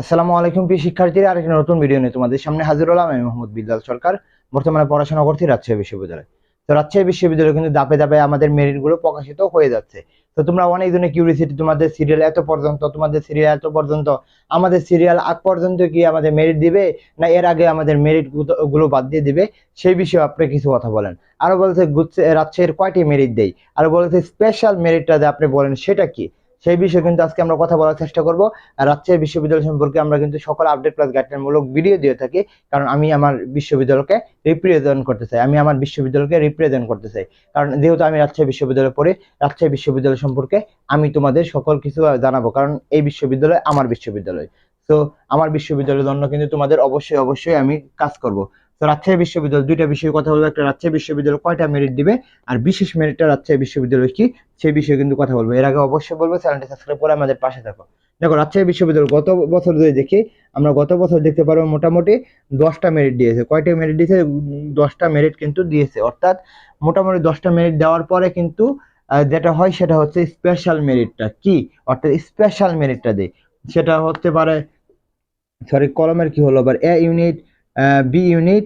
আসসালামু আলাইকুম প্রিয় শিক্ষার্থীরা, আরেকটি নতুন ভিডিও নিয়ে তোমাদের সামনে হাজির হলাম। আমি মোহাম্মদ বিল্লাল সরকার, বর্তমানে পড়াশোনা করছি রাজশাহী বিশ্ববিদ্যালয়ে। তো রাজশাহী বিশ্ববিদ্যালয়ে কিন্তু দাপে দাপে আমাদের মেরিটগুলো প্রকাশিত হয়ে যাচ্ছে। তো তোমরা অনেক জনের কিউরিয়াসিটি তোমাদের সিরিয়াল এত পর্যন্ত, তোমাদের সিরিয়াল এত পর্যন্ত, আমাদের সিরিয়াল আগ পর্যন্ত কি আমাদের মেরিট দিবে? না এর আগে আমাদের মেরিটগুলো বাদ দিয়ে দিবে? সেই বিষয়ে আপনি কিছু কথা বলেন। আরও বলছে রাজশাহীর কয়টি মেরিট দেই আরও বলছে স্পেশাল মেরিটটা আপনি বলেন, সেটা কি? সেই বিষয়ে কিন্তু আজকে আমরা কথা বলার চেষ্টা করব। রাজশাহী বিশ্ববিদ্যালয় সম্পর্কে আমরা কিন্তু সকল আপডেট প্লাস গাইডলাইন মূলক ভিডিও দিয়ে থাকি, কারণ আমি আমার বিশ্ববিদ্যালয়কে রিপ্রেজেন্ট করতে চাই। আমি আমার বিশ্ববিদ্যালয়কে রিপ্রেজেন্ট করতে চাই। কারণ যেহেতু আমি রাজশাহী বিশ্ববিদ্যালয়ে পড়ি, রাজশাহী বিশ্ববিদ্যালয় সম্পর্কে আমি তোমাদের সকল কিছু জানাব, কারণ এই বিশ্ববিদ্যালয় আমার বিশ্ববিদ্যালয়। তো আমার বিশ্ববিদ্যালয়ের জন্য কিন্তু তোমাদের অবশ্যই অবশ্যই আমি কাজ করব। তো রাজশাহী বিশ্ববিদ্যালয় দুইটা বিষয়ে কথা বলব। একটা রাজশাহী বিশ্ববিদ্যালয় কয়টা মেরিট দিবে? আর বিশেষ মেরিটটা রাজশাহী বিশ্ববিদ্যালয় কি? সেই বিষয়ে কিন্তু কথা বলব। এর আগে অবশ্যই বলব চ্যানেলটি সাবস্ক্রাইব করে আমাদের পাশে থাকো। দেখো, রাজশাহী বিশ্ববিদ্যালয় গত বছর যদি দেখি, আমরা গত বছর দেখতে পারব মোটামুটি দশটা মেরিট দিয়েছে। কয়টা মেরিট দিয়েছে? দশটা মেরিট কিন্তু দিয়েছে। অর্থাৎ মোটামুটি দশটা মেরিট দেওয়ার পরে কিন্তু যেটা হয় সেটা হচ্ছে স্পেশাল মেরিটটা কি? অর্থাৎ স্পেশাল মেরিটটা দেয়। সেটা হতে পারে সরি কলমের কি হলো? আবার এ ইউনিট বি ইউনিট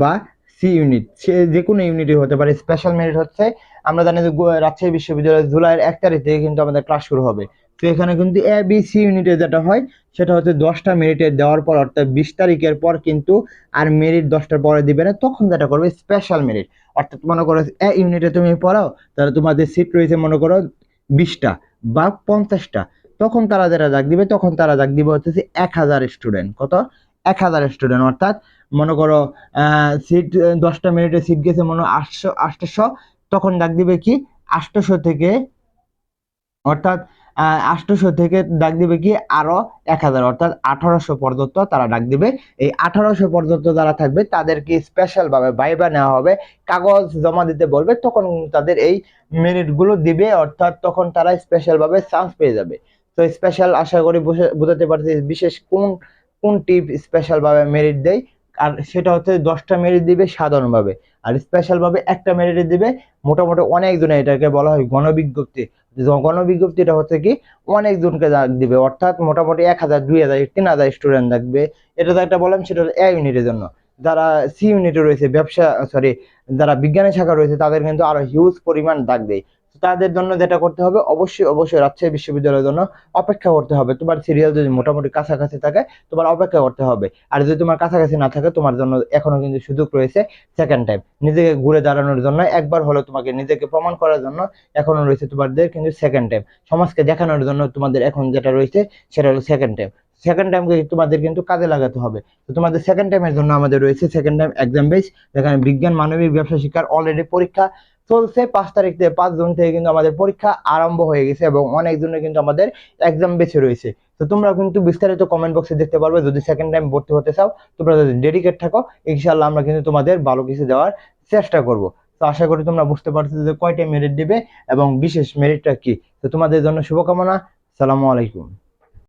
বা সি ইউনিট সে যে কোনো ইউনিটই হতে পারে। স্পেশাল মেরিট হচ্ছে, আমরা জানি যে রাজশাহী বিশ্ববিদ্যালয় জুলাইয়ের এক তারিখ থেকে কিন্তু আমাদের ক্লাস শুরু হবে। তো এখানে কিন্তু এ বি সি ইউনিটে যেটা হয়, সেটা হচ্ছে দশটা মেরিটের দেওয়ার পর, অর্থাৎ বিশ তারিখের পর কিন্তু আর মেরিট দশটার পরে দিবে না, তখন যেটা করবে স্পেশাল মেরিট অর্থাৎ মনে করো এ ইউনিটে তুমি পড়াও, তাহলে তোমাদের সিট রয়েছে মনে করো বিশটা বা পঞ্চাশটা। তখন তারা যেটা ডাক দিবে, তখন তারা ডাক দিবে হচ্ছে এক হাজার স্টুডেন্ট কত? এক হাজার স্টুডেন্ট অর্থাৎ মনে করো সিট দশটা মিনিটে সিট গেছে, মনে আটশো আটশো, তখন ডাক দিবে কি? আটশো থেকে, অর্থাৎ আটশো থেকে ডাক দিবে কি? আরও এক হাজার, অর্থাৎ আঠারোশো পর্যন্ত তারা ডাক দিবে। এই আঠারোশো পর্যন্ত যারা থাকবে, তাদেরকে স্পেশাল ভাবে ভাইবা নেওয়া হবে, কাগজ জমা দিতে বলবে, তখন তাদের এই মেরিটগুলো দিবে, অর্থাৎ তখন তারা স্পেশাল ভাবে চান্স পেয়ে যাবে। তো স্পেশাল আশা করি বুঝে- বোঝাতে পারছি বিশেষ কোন কোন টিপ স্পেশাল ভাবে মেরিট দেয়। আর সেটা হচ্ছে দশটা মেরিট দিবে সাধারণভাবে। আর স্পেশাল ভাবে একটা মেরিট দিবে মোটামুটি অনেকজনে এটাকে বলা হয় গণবিজ্ঞপ্তি। গণবিজ্ঞপ্তিটা হচ্ছে কি, অনেকজনকে দিবে। অর্থাৎ মোটামুটি এক হাজার, দুই হাজার, তিন হাজার স্টুডেন্ট থাকবে। এটা তো একটা বললাম, সেটা এ ইউনিটের জন্য। যারা সি ইউনিটে রয়েছে, ব্যবসা সরি যারা বিজ্ঞানের শাখা রয়েছে, তাদের কিন্তু আরও হিউজ পরিমাণ ডাক দেয়। তাদের জন্য যেটা করতে হবে, অবশ্যই অবশ্যই রাজশাহী বিশ্ববিদ্যালয়ের জন্য অপেক্ষা করতে হবে। তোমার সিরিয়াল যদি মোটামুটি কাছাকাছি থাকে, তোমার অপেক্ষা করতে হবে। আর যদি তোমার কাছাকাছি না থাকে, তোমার জন্য এখনও কিন্তু সুযোগ রয়েছে সেকেন্ড টাইম নিজেকে ঘুরে দাঁড়ানোর জন্য, একবার হলো তোমাকে নিজেকে প্রমাণ করার জন্য এখনও রয়েছে তোমাদের কিন্তু সেকেন্ড টাইম সমাজকে দেখানোর জন্য তোমাদের এখন যেটা রয়েছে, সেটা হলো সেকেন্ড টাইম সেকেন্ড টাইমকে তোমাদের কিন্তু কাজে লাগাতে হবে। তো তোমাদের সেকেন্ড টাইমের জন্য আমাদের রয়েছে সেকেন্ড টাইম এক্সাম বেস যেখানে বিজ্ঞান, মানবিক, ব্যবসা, শিক্ষার অলরেডি পরীক্ষা। চলছে পাঁচ তারিখ থেকে পাঁচ জুন থেকে কিন্তু আমাদের পরীক্ষা আরম্ভ হয়ে গেছে এবং অনেক জনের কিন্তু আমাদের এক্সাম বেছে রয়েছে। তো তোমরা কিন্তু বিস্তারিত কমেন্ট বক্সে দেখতে পারবে। যদি সেকেন্ড টাইম ভর্তি হতে চাও, তোমরা যদি ডেডিকেট থাকো ইনশাল্লাহ আমরা কিন্তু তোমাদের ভালো কিছু দেওয়ার চেষ্টা করব। তো আশা করি তোমরা বুঝতে পারছ যে কয়টা মেরিট দিবে এবং বিশেষ মেরিটটা কি। তো তোমাদের জন্য শুভকামনা। সালামু আলাইকুম।